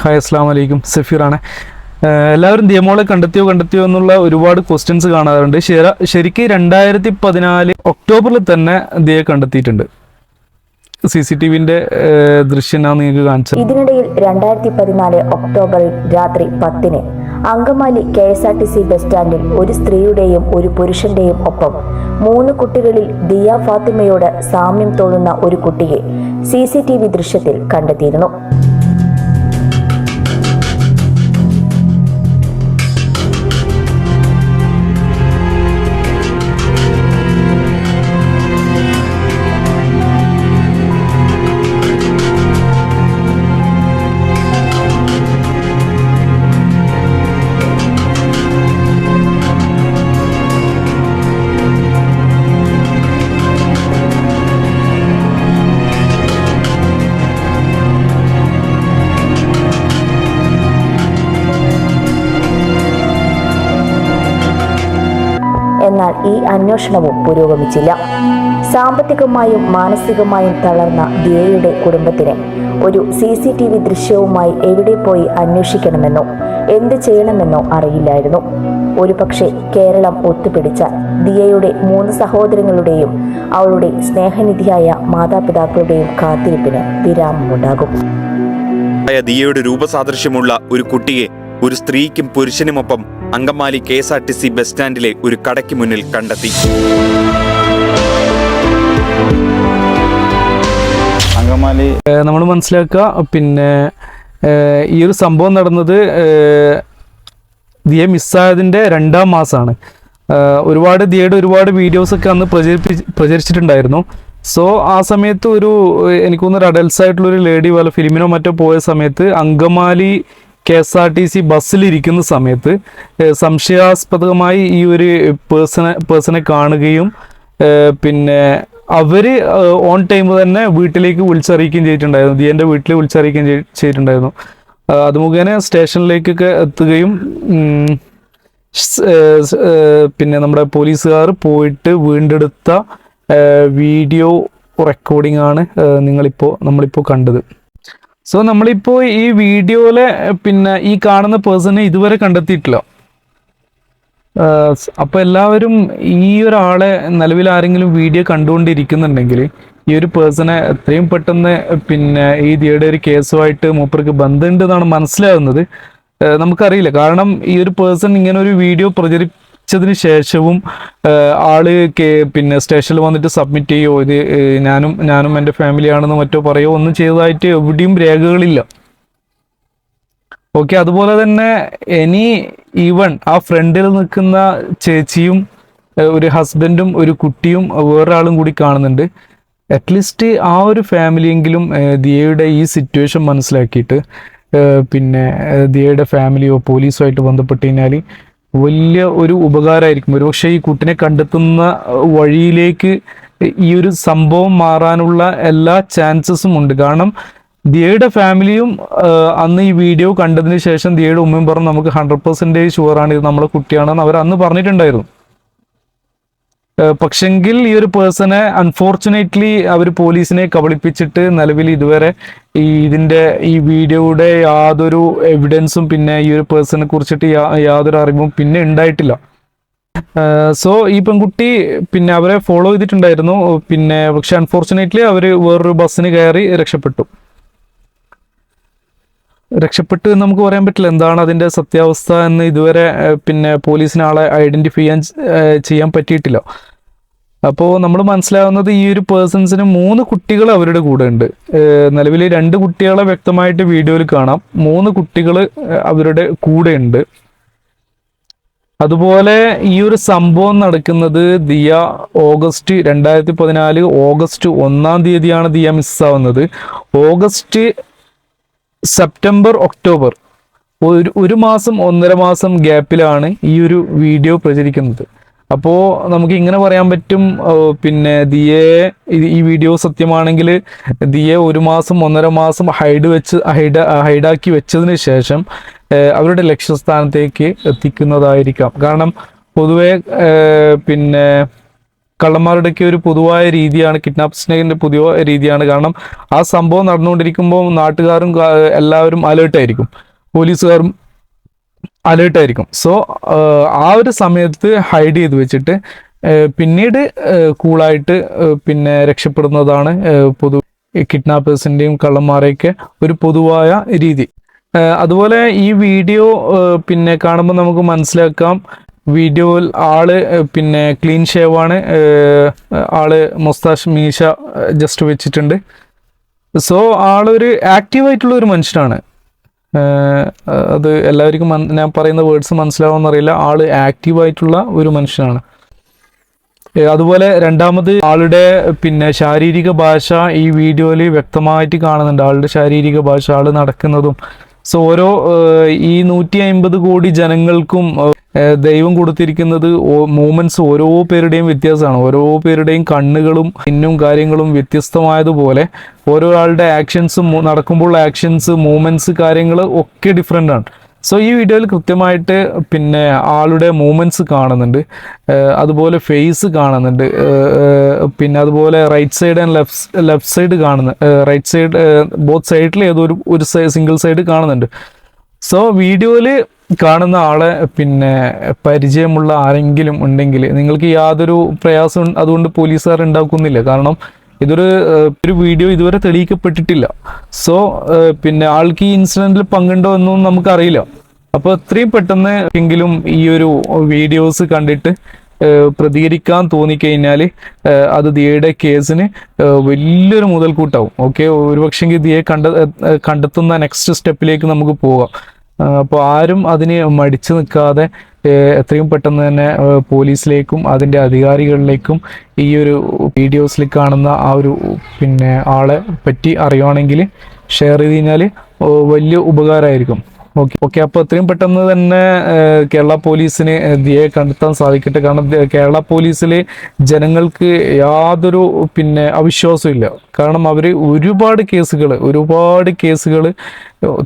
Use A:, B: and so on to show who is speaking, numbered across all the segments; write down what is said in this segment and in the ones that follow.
A: Hi അസ്സാം വലൈക്കും സഫീറാണ്. എല്ലാവരും ദിയമോളെ കണ്ടെത്തിയോ കണ്ടെത്തിയോ എന്നുള്ള ഒരുപാട് ക്വസ്റ്റ്യൻസ് കാണാറുണ്ട്. ശരിക്കും രണ്ടായിരത്തി പതിനാല് ഒക്ടോബറിൽ തന്നെ ദിയെ കണ്ടെത്തിയിട്ടുണ്ട്. സി സി ടി വിന്റെ ദൃശ്യം നിങ്ങൾക്ക് കാണിച്ചത്.
B: ഇതിനിടയിൽ രണ്ടായിരത്തി പതിനാല് ഒക്ടോബറിൽ രാത്രി പത്തിന് Angamaly K S R T C bus സ്റ്റാൻഡിൽ ഒരു സ്ത്രീയുടെയും ഒരു പുരുഷന്റെയും ഒപ്പം മൂന്ന് കുട്ടികളിൽ ദിയ ഫാത്തിമയോട് സാമ്യം തോന്നുന്ന ഒരു കുട്ടിയെ സി സി ടി വി ദൃശ്യത്തിൽ കണ്ടെത്തിയിരുന്നു. അന്വേഷണവും പുരോഗമിച്ചില്ല. സാമ്പത്തികമായും മാനസികമായും തളർന്ന ദിയയുടെ കുടുംബത്തിന് ഒരു സി സി ടി വി ദൃശ്യവുമായി എവിടെ പോയി അന്വേഷിക്കണമെന്നോ എന്ത് ചെയ്യണമെന്നോ അറിയില്ലായിരുന്നു. ഒരുപക്ഷെ കേരളം ഒത്തുപിടിച്ച ദിയയുടെ മൂന്ന് സഹോദരങ്ങളുടെയും അവളുടെ സ്നേഹനിധിയായ മാതാപിതാക്കളുടെയും കാത്തിരിപ്പിന് വിരാമമുണ്ടാകും.
C: ദിയയുടെ രൂപസാദൃശ്യമുള്ള ഒരു കുട്ടിയെ ഒരു സ്ത്രീക്കും പുരുഷനുമൊപ്പം Angamaly K S R T C bus സ്റ്റാൻഡിലെ ഒരു കടയ്ക്ക് മുന്നിൽ കണ്ടെത്തി.
D: അങ്കമാലി
A: നമ്മൾ മനസ്സിലാക്കുക. പിന്നെ ഈ ഒരു സംഭവം നടന്നത് ഏഹ് ദിയ മിസ്സായതിന്റെ രണ്ടാം മാസമാണ് ഒരുപാട് ദിയയുടെ ഒരുപാട് വീഡിയോസൊക്കെ അന്ന് പ്രചരിപ്പി പ്രചരിച്ചിട്ടുണ്ടായിരുന്നു. സോ ആ സമയത്ത് ഒരു എനിക്ക് തോന്നുന്നു ഒരു അഡൽസ് ആയിട്ടുള്ള ഒരു ലേഡി പോലെ ഫിലിമിനോ മറ്റോ പോയ സമയത്ത് Angamaly K S R T C ബസ്സിലിരിക്കുന്ന സമയത്ത് സംശയാസ്പദമായി ഈ ഒരു പേഴ്സണെ പേഴ്സണെ കാണുകയും പിന്നെ അവർ ഓൺ ടൈം തന്നെ വീട്ടിലേക്ക് വിളിച്ചറിയിക്കുകയും ചെയ്തിട്ടുണ്ടായിരുന്നു. ദിയന്റെ വീട്ടിൽ വിളിച്ചറിയിക്കുകയും ചെയ്- ചെയ്തിട്ടുണ്ടായിരുന്നു. അത് മുഖേന സ്റ്റേഷനിലേക്കൊക്കെ എത്തുകയും പിന്നെ നമ്മുടെ പോലീസുകാർ പോയിട്ട് വീണ്ടെടുത്ത വീഡിയോ റെക്കോർഡിംഗ് ആണ് നിങ്ങളിപ്പോൾ നമ്മളിപ്പോൾ കണ്ടത്. സോ നമ്മളിപ്പോൾ ഈ വീഡിയോയിലെ പിന്നെ ഈ കാണുന്ന പേഴ്സണെ ഇതുവരെ കണ്ടെത്തിയിട്ടില്ല. അപ്പോൾ സ് അപ്പൊ എല്ലാവരും ഈ ഒരാളെ നിലവിൽ ആരെങ്കിലും വീഡിയോ കണ്ടുകൊണ്ടിരിക്കുന്നുണ്ടെങ്കിൽ ഈ ഒരു പേഴ്സണെ എത്രയും പെട്ടെന്ന് പിന്നെ ഈ ദിയുടെ ഒരു കേസുമായിട്ട് മൂപ്പർക്ക് ബന്ധമുണ്ട് എന്നാണ് മനസ്സിലാകുന്നത് നമുക്കറിയില്ല. കാരണം ഈ ഒരു പേഴ്സൺ ഇങ്ങനെ ഒരു വീഡിയോ പ്രചരിച്ചതിന് ശേഷവും ആൾ പിന്നെ സ്റ്റേഷനിൽ വന്നിട്ട് സബ്മിറ്റ് ചെയ്യോ? ഇത് ഞാനും ഞാനും എന്റെ ഫാമിലിയാണെന്ന് മറ്റോ പറയോ? ഒന്നും ചെയ്തതായിട്ട് എവിടെയും രേഖകളില്ല. ഓക്കെ അതുപോലെ തന്നെ എനി ഈവൺ ആ ഫ്രണ്ടിൽ നിൽക്കുന്ന ചേച്ചിയും ഒരു ഹസ്ബൻഡും ഒരു കുട്ടിയും വേറൊരാളും കൂടി കാണുന്നുണ്ട്. അറ്റ്ലീസ്റ്റ് ആ ഒരു ഫാമിലിയെങ്കിലും ദിയയുടെ ഈ സിറ്റുവേഷൻ മനസ്സിലാക്കിയിട്ട് പിന്നെ ദിയയുടെ ഫാമിലിയോ പോലീസോ ആയിട്ട് ബന്ധപ്പെട്ട് കഴിഞ്ഞാൽ വലിയ ഒരു ഉപകാരമായിരിക്കും. ഒരുപക്ഷെ ഈ കുട്ടിനെ കണ്ടെത്തുന്ന വഴിയിലേക്ക് ഈ ഒരു സംഭവം മാറാനുള്ള എല്ലാ ചാൻസസും ഉണ്ട്. കാരണം ദിയയുടെ ഫാമിലിയും അന്ന് ഈ വീഡിയോ കണ്ടതിന് ശേഷം ദിയയുടെ ഉമ്മയും പറഞ്ഞു നമുക്ക് ഹൺഡ്രഡ് പെർസെന്റേജ് ഷുവറാണ് ഇത് നമ്മളെ കുട്ടിയാണെന്ന് അവർ അന്ന് പറഞ്ഞിട്ടുണ്ടായിരുന്നു. പക്ഷെങ്കിൽ ഈ ഒരു പേഴ്സണെ അൺഫോർച്ചുനേറ്റ്ലി അവർ പോലീസിനെ കബളിപ്പിച്ചിട്ട് നിലവിൽ ഇതുവരെ ഈ ഇതിന്റെ ഈ വീഡിയോയുടെ യാതൊരു എവിഡൻസും പിന്നെ ഈ ഒരു പേഴ്സണെ കുറിച്ചിട്ട് യാതൊരു അറിവും പിന്നെ ഉണ്ടായിട്ടില്ല. സോ ഈ പെൺകുട്ടി പിന്നെ അവരെ ഫോളോ ചെയ്തിട്ടുണ്ടായിരുന്നു. പിന്നെ പക്ഷെ അൺഫോർച്ചുനേറ്റ്ലി അവർ വേറൊരു ബസ്സിന് കയറി രക്ഷപ്പെട്ടു. രക്ഷപ്പെട്ട് എന്ന് നമുക്ക് പറയാൻ പറ്റില്ല. എന്താണ് അതിന്റെ സത്യാവസ്ഥ എന്ന് ഇതുവരെ പിന്നെ പോലീസിന് ആളെ ഐഡന്റിഫൈ ചെയ്യാൻ ചെയ്യാൻ പറ്റിയിട്ടില്ല. അപ്പോൾ നമ്മൾ മനസ്സിലാവുന്നത് ഈ ഒരു പേഴ്സൺസിന് മൂന്ന് കുട്ടികൾ അവരുടെ കൂടെ ഉണ്ട്. നിലവിൽ രണ്ട് കുട്ടികളെ വ്യക്തമായിട്ട് വീഡിയോയിൽ കാണാം. മൂന്ന് കുട്ടികൾ അവരുടെ കൂടെ ഉണ്ട്. അതുപോലെ ഈ ഒരു സംഭവം നടക്കുന്നത് ദിയ ഓഗസ്റ്റ് രണ്ടായിരത്തി പതിനാല് ഓഗസ്റ്റ് ഒന്നാം തീയതിയാണ് ദിയ മിസ്സാവുന്നത്. ഓഗസ്റ്റ് സെപ്റ്റംബർ ഒക്ടോബർ ഒരു ഒരു മാസം ഒന്നര മാസം ഗ്യാപ്പിലാണ് ഈ ഒരു വീഡിയോ പ്രചരിക്കുന്നത്. അപ്പോൾ നമുക്ക് ഇങ്ങനെ പറയാൻ പറ്റും പിന്നെ ദിയെ ഈ- വീഡിയോ സത്യമാണെങ്കിൽ ദിയെ ഒരു മാസം ഒന്നര മാസം ഹൈഡ് വെച്ച് ഹൈഡ് ഹൈഡാക്കി വെച്ചതിന് ശേഷം അവരുടെ ലക്ഷ്യസ്ഥാനത്തേക്ക് എത്തിക്കുന്നതായിരിക്കാം. കാരണം പൊതുവെ പിന്നെ കള്ളന്മാരുടെയൊക്കെ ഒരു പൊതുവായ രീതിയാണ് കിഡ്നാപ്പ് സ്നേഹിന്റെ പുതിയ രീതിയാണ്. കാരണം ആ സംഭവം നടന്നുകൊണ്ടിരിക്കുമ്പോൾ നാട്ടുകാരും എല്ലാവരും അലേർട്ടായിരിക്കും പോലീസുകാരും അലേർട്ടായിരിക്കും സോ ആ ഒരു സമയത്ത് ഹൈഡ് ചെയ്ത് വെച്ചിട്ട് പിന്നീട് കൂളായിട്ട് പിന്നെ രക്ഷപ്പെടുന്നതാണ് പൊതു കിഡ്നാപ്പേഴ്സിന്റെയും കള്ളന്മാരെയൊക്കെ ഒരു പൊതുവായ രീതി. അതുപോലെ ഈ വീഡിയോ പിന്നെ കാണുമ്പോൾ നമുക്ക് മനസ്സിലാക്കാം വീഡിയോയിൽ ആൾ പിന്നെ ക്ലീൻ ഷേവ് ആണ് ആൾ മൊസ്താഷ് മീശ ജസ്റ്റ് വെച്ചിട്ടുണ്ട്. സോ ആളൊരു ആക്റ്റീവായിട്ടുള്ള ഒരു മനുഷ്യനാണ്. അത് എല്ലാവർക്കും ഞാൻ പറയുന്ന വേർഡ്സ് മനസ്സിലാവുമെന്നറിയില്ല. ആൾ ആക്റ്റീവായിട്ടുള്ള ഒരു മനുഷ്യനാണ്. അതുപോലെ രണ്ടാമത് ആളുടെ പിന്നെ ശാരീരിക ഭാഷ ഈ വീഡിയോയിൽ വ്യക്തമായിട്ട് കാണുന്നുണ്ട്. ആളുടെ ശാരീരിക ഭാഷ ആൾ നടക്കുന്നതും. സോ ഓരോ ഈ നൂറ്റി അമ്പത് കോടി ജനങ്ങൾക്കും ദൈവം കൊടുത്തിരിക്കുന്നത് മൂമെന്റ്സ് ഓരോ പേരുടെയും വ്യത്യാസമാണ്. ഓരോ പേരുടെയും കണ്ണുകളും പിന്നും കാര്യങ്ങളും വ്യത്യസ്തമായതുപോലെ ഓരോ ആളുടെ ആക്ഷൻസും നടക്കുമ്പോൾ ആക്ഷൻസ് മൂമെന്റ്സ് കാര്യങ്ങൾ ഒക്കെ ഡിഫറെന്റ് ആണ്. സോ ഈ വീഡിയോയിൽ കൃത്യമായിട്ട് പിന്നെ ആളുടെ മൂമെന്റ്സ് കാണുന്നുണ്ട്. അതുപോലെ ഫേസ് കാണുന്നുണ്ട്. പിന്നെ അതുപോലെ right side and left left side കാണുന്നു റൈറ്റ് സൈഡ് ബോത്ത് സൈഡിൽ ഏതോ ഒരു ഒരു സിംഗിൾ സൈഡ് കാണുന്നുണ്ട്. സോ വീഡിയോയിൽ കാണുന്ന ആളെ പിന്നെ പരിചയമുള്ള ആരെങ്കിലും ഉണ്ടെങ്കിൽ നിങ്ങൾക്ക് യാതൊരു പ്രയാസം അതുകൊണ്ട് പോലീസുകാർ ഉണ്ടാക്കുന്നില്ല. കാരണം ഇതൊരു ഒരു വീഡിയോ ഇതുവരെ തെളിയിക്കപ്പെട്ടിട്ടില്ല. സോ പിന്നെ ആൾക്ക് ഈ ഇൻസിഡന്റിൽ പങ്കുണ്ടോ എന്നൊന്നും നമുക്കറിയില്ല. അപ്പോൾ എത്രയും പെട്ടെന്ന് എങ്കിലും ഈ ഒരു വീഡിയോസ് കണ്ടിട്ട് പ്രതികരിക്കാൻ തോന്നിക്കഴിഞ്ഞാൽ അത് ദിയയുടെ കേസിന് വലിയൊരു മുതൽക്കൂട്ടാവും. ഓക്കെ? ഒരുപക്ഷെങ്കിൽ ദിയെ കണ്ട കണ്ടെത്തുന്ന നെക്സ്റ്റ് സ്റ്റെപ്പിലേക്ക് നമുക്ക് പോകാം. അപ്പോൾ ആരും അതിന് മടിച്ചു നിൽക്കാതെ എത്രയും പെട്ടെന്ന് തന്നെ പോലീസിലേക്കും അതിന്റെ അധികാരികളിലേക്കും ഈ ഒരു വീഡിയോസിൽ കാണുന്ന ആ ഒരു പിന്നെ ആളെ പറ്റി അറിയുവാണെങ്കിൽ ഷെയർ ചെയ്ത് കഴിഞ്ഞാൽ വലിയ ഉപകാരമായിരിക്കും. ഓക്കെ. ഓക്കെ അപ്പോൾ എത്രയും പെട്ടെന്ന് തന്നെ കേരള പോലീസിന് ദിയെ കണ്ടെത്താൻ സാധിക്കട്ടെ. കാരണം കേരള പോലീസിലെ ജനങ്ങൾക്ക് യാതൊരു പിന്നെ അവിശ്വാസവും ഇല്ല. കാരണം അവർ ഒരുപാട് കേസുകൾ ഒരുപാട് കേസുകൾ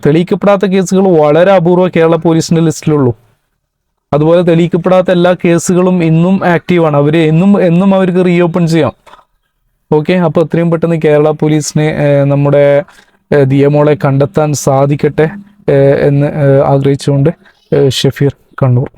A: തെളിയിക്കപ്പെടാത്ത കേസുകൾ വളരെ അപൂർവ കേരള പോലീസിന്റെ ലിസ്റ്റിലുള്ളൂ. അതുപോലെ തെളിയിക്കപ്പെടാത്ത എല്ലാ കേസുകളും ഇന്നും ആക്റ്റീവാണ്. അവർ എന്നും എന്നും അവർക്ക് റീഓപ്പൺ ചെയ്യാം. ഓക്കെ അപ്പോൾ എത്രയും പെട്ടെന്ന് കേരള പോലീസിനെ നമ്മുടെ ദിയമോളെ കണ്ടെത്താൻ സാധിക്കട്ടെ. എന്ന് ആഗ്രഹിച്ചുകൊണ്ട് ഷഫീർ കണ്ണൂർ.